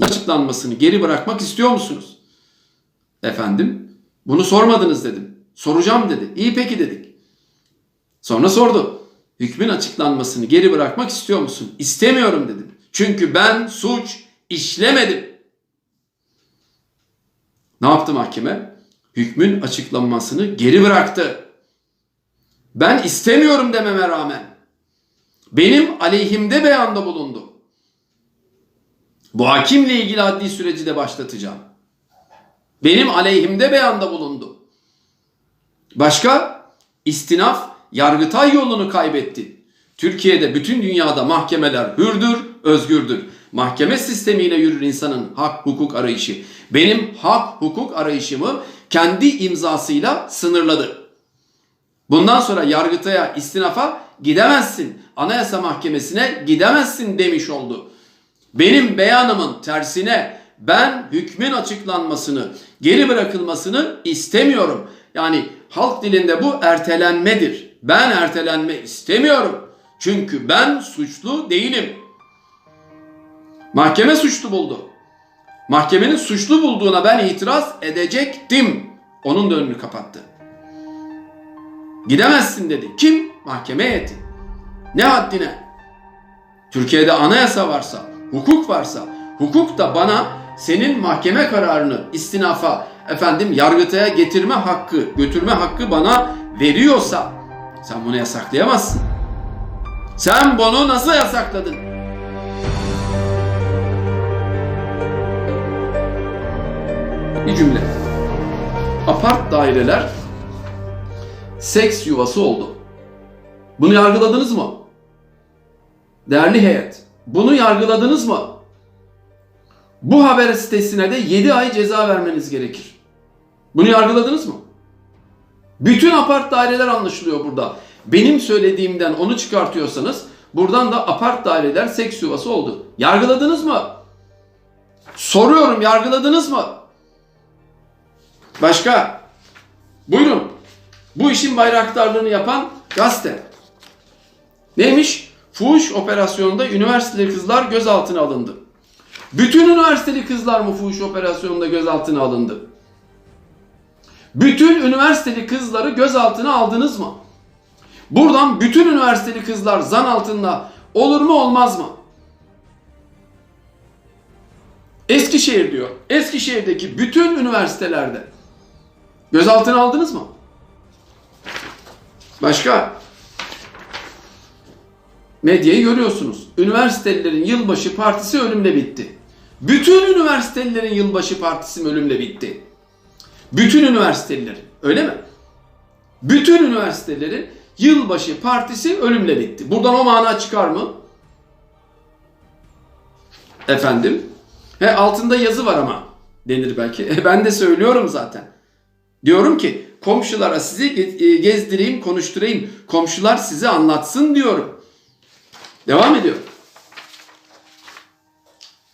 açıklanmasını geri bırakmak istiyor musunuz? Efendim, bunu sormadınız dedim. Soracağım dedi. İyi peki dedik. Sonra sordu. Hükmün açıklanmasını geri bırakmak istiyor musun? İstemiyorum dedim. Çünkü ben suç işlemedim. Ne yaptı mahkeme? Hükmün açıklanmasını geri bıraktı. Ben istemiyorum dememe rağmen benim aleyhimde beyanda bulundu. Bu hakimle ilgili adli süreci de başlatacağım. Benim aleyhimde beyanda bulundu. Başka? İstinaf Yargıtay yolunu kaybetti. Türkiye'de bütün dünyada mahkemeler hürdür, özgürdür. Mahkeme sistemiyle yürür insanın hak hukuk arayışı. Benim hak hukuk arayışımı kendi imzasıyla sınırladı. Bundan sonra Yargıtay'a, istinafa gidemezsin. Anayasa Mahkemesi'ne gidemezsin demiş oldu. Benim beyanımın tersine ben hükmün açıklanmasını, geri bırakılmasını istemiyorum. Yani halk dilinde bu ertelenmedir. Ben ertelenme istemiyorum. Çünkü ben suçlu değilim. Mahkeme suçlu buldu. Mahkemenin suçlu bulduğuna ben itiraz edecektim. Onun da önünü kapattı. Gidemezsin dedi. Kim? Mahkeme heyeti. Ne haddine? Türkiye'de anayasa varsa, hukuk varsa, hukuk da bana senin mahkeme kararını istinafa, efendim yargıtaya getirme hakkı, götürme hakkı bana veriyorsa sen bunu yasaklayamazsın. Sen bunu nasıl yasakladın? Bir cümle. Apart daireler seks yuvası oldu. Bunu yargıladınız mı? Değerli heyet, bunu yargıladınız mı? Bu haber sitesine de 7 ay ceza vermeniz gerekir. Bunu yargıladınız mı? Bütün apart daireler anlaşılıyor burada. Benim söylediğimden onu çıkartıyorsanız buradan da apart daireler seks yuvası oldu. Yargıladınız mı? Soruyorum yargıladınız mı? Başka? Buyurun. Bu işin bayraktarlığını yapan gazete. Neymiş? Fuhuş operasyonunda üniversiteli kızlar gözaltına alındı. Bütün üniversiteli kızlar mı fuhuş operasyonunda gözaltına alındı? Bütün üniversiteli kızları gözaltına aldınız mı? Buradan bütün üniversiteli kızlar zan altında olur mu olmaz mı? Eskişehir diyor. Eskişehir'deki bütün üniversitelerde gözaltına aldınız mı? Başka? Medyayı görüyorsunuz. Üniversitelilerin yılbaşı partisi ölümle bitti. Bütün üniversitelilerin yılbaşı partisi ölümle bitti? Bütün üniversitelilerin. Öyle mi? Bütün üniversitelerin yılbaşı partisi ölümle bitti. Buradan o mana çıkar mı? Efendim? He altında yazı var ama denir belki. E, ben de söylüyorum zaten. Diyorum ki komşulara sizi e, gezdireyim, konuşturayım. Komşular size anlatsın diyorum. Devam ediyor.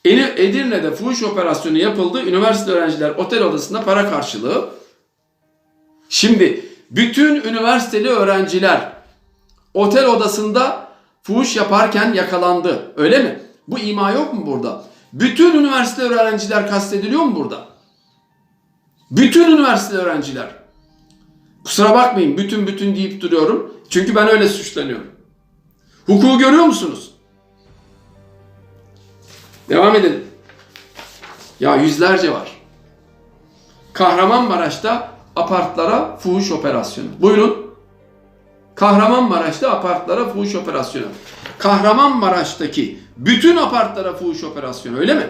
Edirne'de fuhuş operasyonu yapıldı. Üniversite öğrenciler otel odasında para karşılığı. Şimdi bütün üniversiteli öğrenciler otel odasında fuhuş yaparken yakalandı. Öyle mi? Bu ima yok mu burada? Bütün üniversite öğrenciler kastediliyor mu burada? Bütün üniversite öğrenciler. Kusura bakmayın bütün bütün deyip duruyorum. Çünkü ben öyle suçlanıyorum. Hukuku görüyor musunuz? Devam edelim. Ya yüzlerce var. Kahramanmaraş'ta apartlara fuhuş operasyonu. Buyurun. Kahramanmaraş'ta apartlara fuhuş operasyonu. Kahramanmaraş'taki bütün apartlara fuhuş operasyonu öyle mi?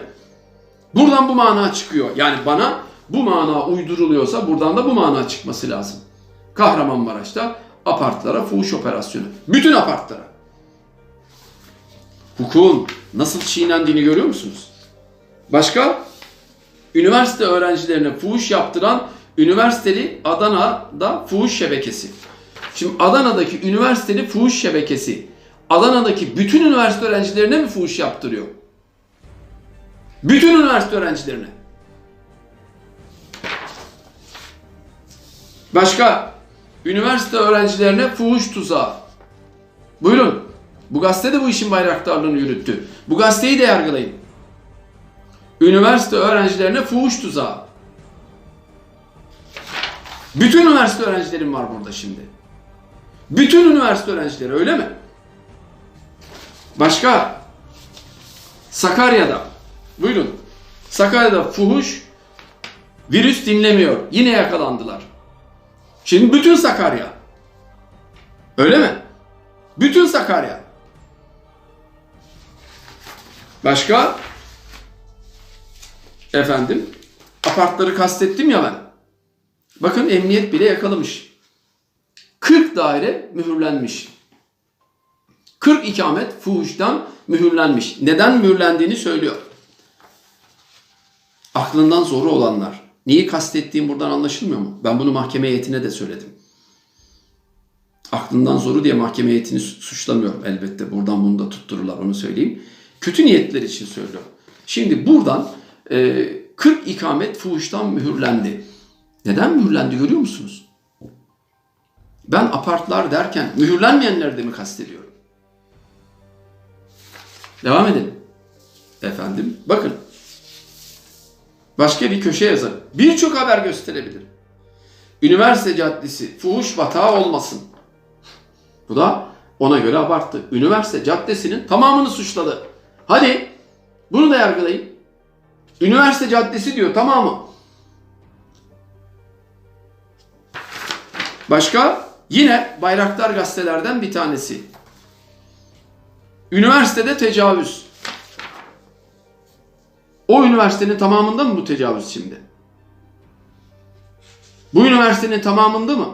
Buradan bu mana çıkıyor. Yani bana bu mana uyduruluyorsa buradan da bu mana çıkması lazım. Kahramanmaraş'ta apartlara fuhuş operasyonu. Bütün apartlara. Hukukun nasıl çiğnendiğini görüyor musunuz? Başka? Üniversite öğrencilerine fuhuş yaptıran üniversiteli Adana'da fuhuş şebekesi. Şimdi Adana'daki üniversiteli fuhuş şebekesi Adana'daki bütün üniversite öğrencilerine mi fuhuş yaptırıyor? Bütün üniversite öğrencilerine. Başka? Üniversite öğrencilerine fuhuş tuzağı. Buyurun. Bu gazete de bu işin bayraktarlığını yürüttü. Bu gazeteyi de yargılayın. üniversite öğrencilerine fuhuş tuzağı. Bütün üniversite öğrencilerim var burada şimdi. Bütün üniversite öğrencileri öyle mi? Başka? Sakarya'da. Buyurun. Sakarya'da fuhuş virüs dinlemiyor. Yine yakalandılar. Şimdi bütün Sakarya. Öyle mi? Bütün Sakarya. Başka? Efendim? Apartları kastettim ya ben. Bakın emniyet bile yakalamış. 40 daire mühürlenmiş. 40 ikamet fuhuştan mühürlenmiş. Neden mühürlendiğini söylüyor. Aklından zoru olanlar. Neyi kastettiğim buradan anlaşılmıyor mu? Ben bunu mahkeme heyetine de söyledim. Aklından zoru diye mahkeme heyetini su- suçlamıyorum elbette. Buradan bunu da tuttururlar onu söyleyeyim. Kötü niyetler için söylüyorum. Şimdi buradan e, 40 ikamet fuhuştan mühürlendi. Neden mühürlendi görüyor musunuz? Ben apartlar derken mühürlenmeyenleri de mi kastediyorum? Devam edelim. Efendim bakın. Başka bir köşe yazarım. Birçok haber gösterebilir. Üniversite caddesi fuhuş batağı olmasın. Bu da ona göre abarttı. Üniversite caddesinin tamamını suçladı. Hadi bunu da yargılayın. Üniversite caddesi diyor tamamı. Başka? Yine Bayraktar gazetelerden bir tanesi. Üniversitede tecavüz. O üniversitenin tamamında mı bu tecavüz şimdi? Bu üniversitenin tamamında mı?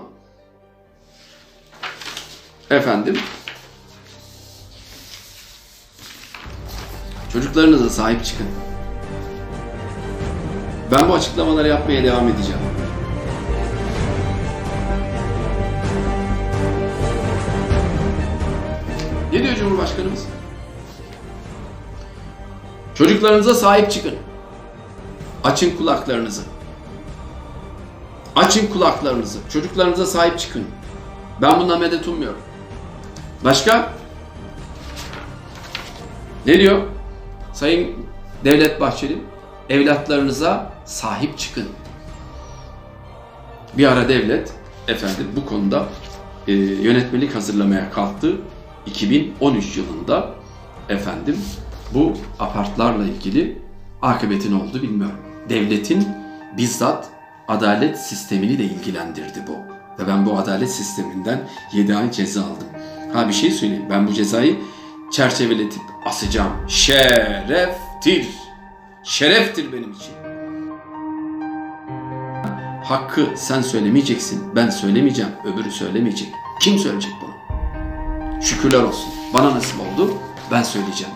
Efendim? Çocuklarınıza sahip çıkın. Ben bu açıklamaları yapmaya devam edeceğim. Ne diyor Cumhurbaşkanımız? Çocuklarınıza sahip çıkın. Açın kulaklarınızı. Açın kulaklarınızı. Çocuklarınıza sahip çıkın. Ben bundan medet ummuyorum. Başka? Ne diyor? Sayın Devlet Bahçeli, evlatlarınıza sahip çıkın. Bir ara devlet efendim bu konuda e, yönetmelik hazırlamaya kalktı. 2013 yılında efendim bu apartlarla ilgili akıbeti ne oldu bilmiyorum. Devletin bizzat adalet sistemini de ilgilendirdi bu. Ve ben bu adalet sisteminden 7 ay ceza aldım. Ha bir şey söyleyeyim. Ben bu cezayı çerçeveletip asacağım. Şereftir. Şereftir benim için. Hakkı sen söylemeyeceksin. Ben söylemeyeceğim. Öbürü söylemeyecek. Kim söyleyecek bunu? Şükürler olsun. Bana nasip oldu. Ben söyleyeceğim.